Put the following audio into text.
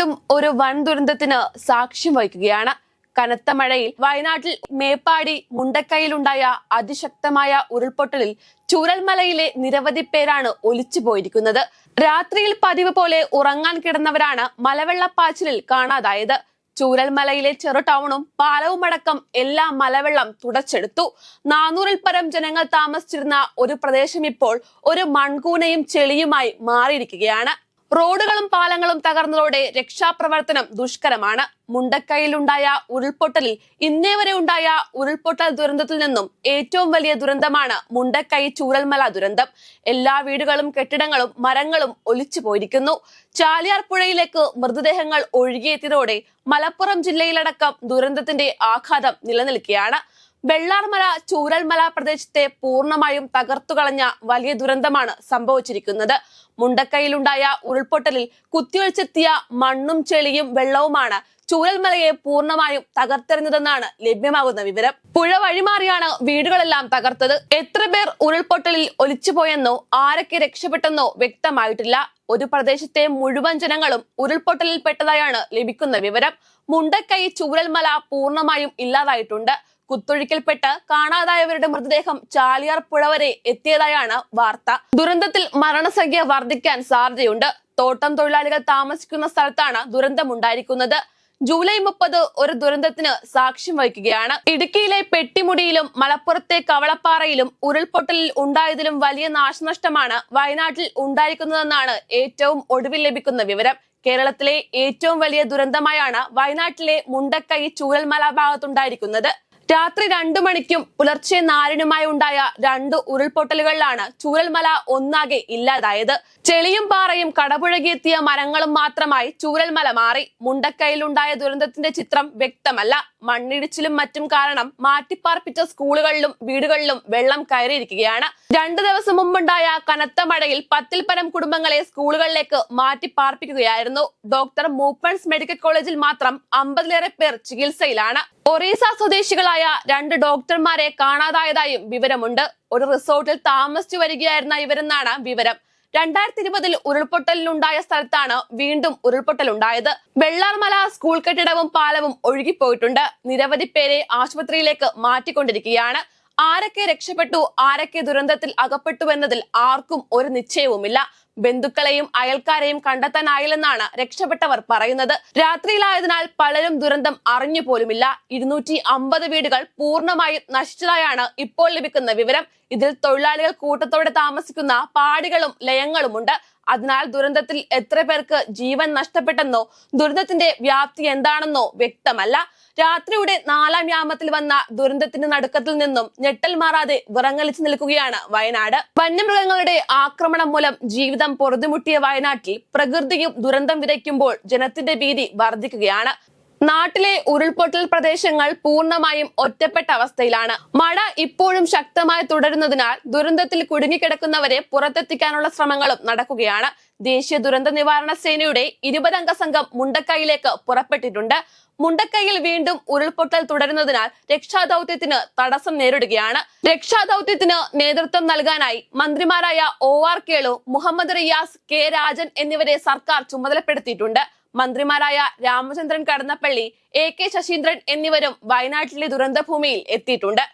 വീണ്ടും ഒരു വൻ ദുരന്തത്തിന് സാക്ഷ്യം വഹിക്കുകയാണ്. കനത്ത മഴയിൽ വയനാട്ടിൽ മേപ്പാടി മുണ്ടക്കൈയിലുണ്ടായ അതിശക്തമായ ഉരുൾപൊട്ടലിൽ ചൂരൽമലയിലെ നിരവധി പേരാണ് ഒലിച്ചു പോയിരിക്കുന്നത്. രാത്രിയിൽ പതിവ് പോലെ ഉറങ്ങാൻ കിടന്നവരാണ് മലവെള്ളപ്പാച്ചിലിൽ കാണാതായത്. ചൂരൽമലയിലെ ചെറു ടൗണും പാലവുമടക്കം എല്ലാ മലവെള്ളം തുടച്ചെടുത്തു. നാനൂറിൽ പരം ജനങ്ങൾ താമസിച്ചിരുന്ന ഒരു പ്രദേശം ഇപ്പോൾ ഒരു മൺകൂനയും ചെളിയുമായി മാറിയിരിക്കുകയാണ്. റോഡുകളും പാലങ്ങളും തകർന്നതോടെ രക്ഷാപ്രവർത്തനം ദുഷ്കരമാണ്. മുണ്ടക്കൈയിലുണ്ടായ ഉരുൾപൊട്ടലിൽ ഇന്നേ വരെ ഉണ്ടായ ഉരുൾപൊട്ടൽ ദുരന്തത്തിൽ നിന്നും ഏറ്റവും വലിയ ദുരന്തമാണ് മുണ്ടക്കൈ ചൂരൽമല ദുരന്തം. എല്ലാ വീടുകളും കെട്ടിടങ്ങളും മരങ്ങളും ഒലിച്ചു പോയിരിക്കുന്നു. ചാലിയാർ പുഴയിലേക്ക് മൃതദേഹങ്ങൾ ഒഴുകിയെത്തിയതോടെ മലപ്പുറം ജില്ലയിലടക്കം ദുരന്തത്തിന്റെ ആഘാതം നിലനിൽക്കുകയാണ്. വെള്ളാർമല ചൂരൽമല പ്രദേശത്തെ പൂർണമായും തകർത്തുകളഞ്ഞ വലിയ ദുരന്തമാണ് സംഭവിച്ചിരിക്കുന്നത്. മുണ്ടക്കൈയിലുണ്ടായ ഉരുൾപൊട്ടലിൽ കുത്തിയൊഴിച്ചെത്തിയ മണ്ണും ചെളിയും വെള്ളവുമാണ് ചൂരൽമലയെ പൂർണമായും തകർത്തെറിഞ്ഞതെന്നാണ് ലഭ്യമാകുന്ന വിവരം. പുഴ വഴിമാറിയാണ് വീടുകളെല്ലാം തകർത്തത്. എത്ര പേർ ഉരുൾപൊട്ടലിൽ ഒലിച്ചുപോയെന്നോ ആരൊക്കെ രക്ഷപ്പെട്ടെന്നോ വ്യക്തമായിട്ടില്ല. ഒരു പ്രദേശത്തെ മുഴുവൻ ജനങ്ങളും ഉരുൾപൊട്ടലിൽ പെട്ടതായാണ് ലഭിക്കുന്ന വിവരം. മുണ്ടക്കൈ ചൂരൽമല പൂർണമായും ഇല്ലാതായിട്ടുണ്ട്. കുത്തൊഴുക്കിൽപ്പെട്ട് കാണാതായവരുടെ മൃതദേഹം ചാലിയാർ പുഴ വരെ എത്തിയതായാണ് വാർത്ത. ദുരന്തത്തിൽ മരണസംഖ്യ വർദ്ധിക്കാൻ സാധ്യതയുണ്ട്. തോട്ടം തൊഴിലാളികൾ താമസിക്കുന്ന സ്ഥലത്താണ് ദുരന്തമുണ്ടായിരിക്കുന്നത്. ജൂലൈ മുപ്പത് ഒരു ദുരന്തത്തിന് സാക്ഷ്യം വഹിക്കുകയാണ്. ഇടുക്കിയിലെ പെട്ടിമുടിയിലും മലപ്പുറത്തെ കവളപ്പാറയിലും ഉരുൾപൊട്ടലിൽ ഉണ്ടായതിലും വലിയ നാശനഷ്ടമാണ് വയനാട്ടിൽ ഉണ്ടായിരിക്കുന്നതെന്നാണ് ഏറ്റവും ഒടുവിൽ ലഭിക്കുന്ന വിവരം. കേരളത്തിലെ ഏറ്റവും വലിയ ദുരന്തമായാണ് വയനാട്ടിലെ മുണ്ടക്കൈ ചൂരൽമല ഭാഗത്തുണ്ടായിരിക്കുന്നത്. രാത്രി രണ്ടു മണിക്കും പുലർച്ചെ നാലിനുമായി ഉണ്ടായ രണ്ട് ഉരുൾപൊട്ടലുകളിലാണ് ചൂരൽമല ഒന്നാകെ ഇല്ലാതായത്. ചെളിയും പാറയും കടപുഴകിയെത്തിയ മരങ്ങളും മാത്രമായി ചൂരൽമല മാറി. മുണ്ടക്കൈയിലുണ്ടായ ദുരന്തത്തിന്റെ ചിത്രം വ്യക്തമല്ല. മണ്ണിടിച്ചിലും മറ്റും കാരണം മാറ്റിപ്പാർപ്പിച്ച സ്കൂളുകളിലും വീടുകളിലും വെള്ളം കയറിയിരിക്കുകയാണ്. രണ്ടു ദിവസം മുമ്പുണ്ടായ കനത്ത മഴയിൽ പത്തിൽ പരം കുടുംബങ്ങളെ സ്കൂളുകളിലേക്ക് മാറ്റിപ്പാർപ്പിക്കുകയായിരുന്നു. ഡോക്ടർ മൂപ്പൺസ് മെഡിക്കൽ കോളേജിൽ മാത്രം അമ്പതിലേറെ പേർ ചികിത്സയിലാണ്. ഒറീസ സ്വദേശികളായ രണ്ട് ഡോക്ടർമാരെ കാണാതായതായും വിവരമുണ്ട്. ഒരു റിസോർട്ടിൽ താമസിച്ചു വരികയായിരുന്ന ഇവരെന്നാണ് വിവരം. രണ്ടായിരത്തി ഇരുപതിൽ ഉരുൾപൊട്ടലിനുണ്ടായ സ്ഥലത്താണ് വീണ്ടും ഉരുൾപൊട്ടലുണ്ടായത്. വെള്ളാർമല സ്കൂൾ കെട്ടിടവും പാലവും ഒഴുകിപ്പോയിട്ടുണ്ട്. നിരവധി പേരെ ആശുപത്രിയിലേക്ക് മാറ്റിക്കൊണ്ടിരിക്കുകയാണ്. ആരൊക്കെ രക്ഷപ്പെട്ടു ആരൊക്കെ ദുരന്തത്തിൽ അകപ്പെട്ടു എന്നതിൽ ആർക്കും ഒരു നിശ്ചയവുമില്ല. ബന്ധുക്കളെയും അയൽക്കാരെയും കണ്ടെത്താനായില്ലെന്നാണ് രക്ഷപ്പെട്ടവർ പറയുന്നത്. രാത്രിയിലായതിനാൽ പലരും ദുരന്തം അറിഞ്ഞു പോലുമില്ല. ഇരുന്നൂറ്റി അമ്പത് വീടുകൾ പൂർണമായും നശിച്ചതായാണ് ഇപ്പോൾ ലഭിക്കുന്ന വിവരം. ഇതിൽ തൊഴിലാളികൾ കൂട്ടത്തോടെ താമസിക്കുന്ന പാടികളും ലയങ്ങളുമുണ്ട്. അതിനാൽ ദുരന്തത്തിൽ എത്ര പേർക്ക് ജീവൻ നഷ്ടപ്പെട്ടെന്നോ ദുരന്തത്തിന്റെ വ്യാപ്തി എന്താണെന്നോ വ്യക്തമല്ല. രാത്രിയുടെ നാലാം യാമത്തിൽ വന്ന ദുരന്തത്തിന്റെ നടുക്കത്തിൽ നിന്നും ഞെട്ടൽ മാറാതെ വിറങ്ങലിച്ചു നിൽക്കുകയാണ് വയനാട്. വന്യമൃഗങ്ങളുടെ ആക്രമണം മൂലം ജീവിതം പൊറുതിമുട്ടിയ വയനാട്ടിൽ പ്രകൃതിയും ദുരന്തം വിതയ്ക്കുമ്പോൾ ജനത്തിന്റെ ഭീതി വർദ്ധിക്കുകയാണ്. നാട്ടിലെ ഉരുൾപൊട്ടൽ പ്രദേശങ്ങൾ പൂർണമായും ഒറ്റപ്പെട്ട അവസ്ഥയിലാണ്. മഴ ഇപ്പോഴും ശക്തമായി തുടരുന്നതിനാൽ ദുരന്തത്തിൽ കുടുങ്ങിക്കിടക്കുന്നവരെ പുറത്തെത്തിക്കാനുള്ള ശ്രമങ്ങളും നടക്കുകയാണ്. ദേശീയ ദുരന്ത നിവാരണ സേനയുടെ ഇരുപതംഗ സംഘം മുണ്ടക്കൈയിലേക്ക് പുറപ്പെട്ടിട്ടുണ്ട്. മുണ്ടക്കൈയിൽ വീണ്ടും ഉരുൾപൊട്ടൽ തുടരുന്നതിനാൽ രക്ഷാദൌത്യത്തിന് തടസ്സം നേരിടുകയാണ്. രക്ഷാദൌത്യത്തിന് നേതൃത്വം നൽകാനായി മന്ത്രിമാരായ O R Kelu Muhammad Riyas K Rajan എന്നിവരെ സർക്കാർ ചുമതലപ്പെടുത്തിയിട്ടുണ്ട്. മന്ത്രിമാരായ രാമചന്ദ്രൻ കടന്നപ്പള്ളി എ കെ ശശീന്ദ്രൻ എന്നിവരും വയനാട്ടിലെ ദുരന്തഭൂമിയിൽ എത്തിയിട്ടുണ്ട്.